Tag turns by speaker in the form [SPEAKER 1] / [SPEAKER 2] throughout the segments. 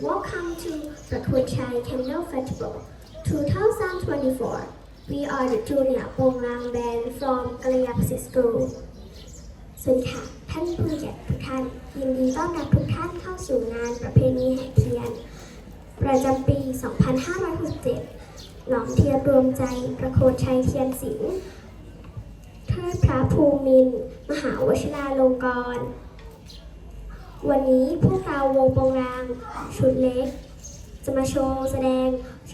[SPEAKER 1] Welcome to the Kunchai Candle Festival 2024. We are the junior Pongang band from Galiapsi School. สวัสดีค่ะ ท่านผู้ใหญ่ทุกท่าน ยินดีต้อนรับทุกท่านเข้าสู่งานประเพณีแห่เทียน ประจำปี 2567 หลอมเทียนรวมใจประโคนชัยเทียนศิลป์เทิดพระภูมิน มหาวชิราลงกรณ์ วันนี้พวกเราวงโปรงราง ชุดเล็ก จะมาโชว์แสดง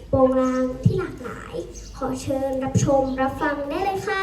[SPEAKER 1] โปรงรางที่หลากหลาย ขอเชิญรับชมรับฟังได้เลยค่ะ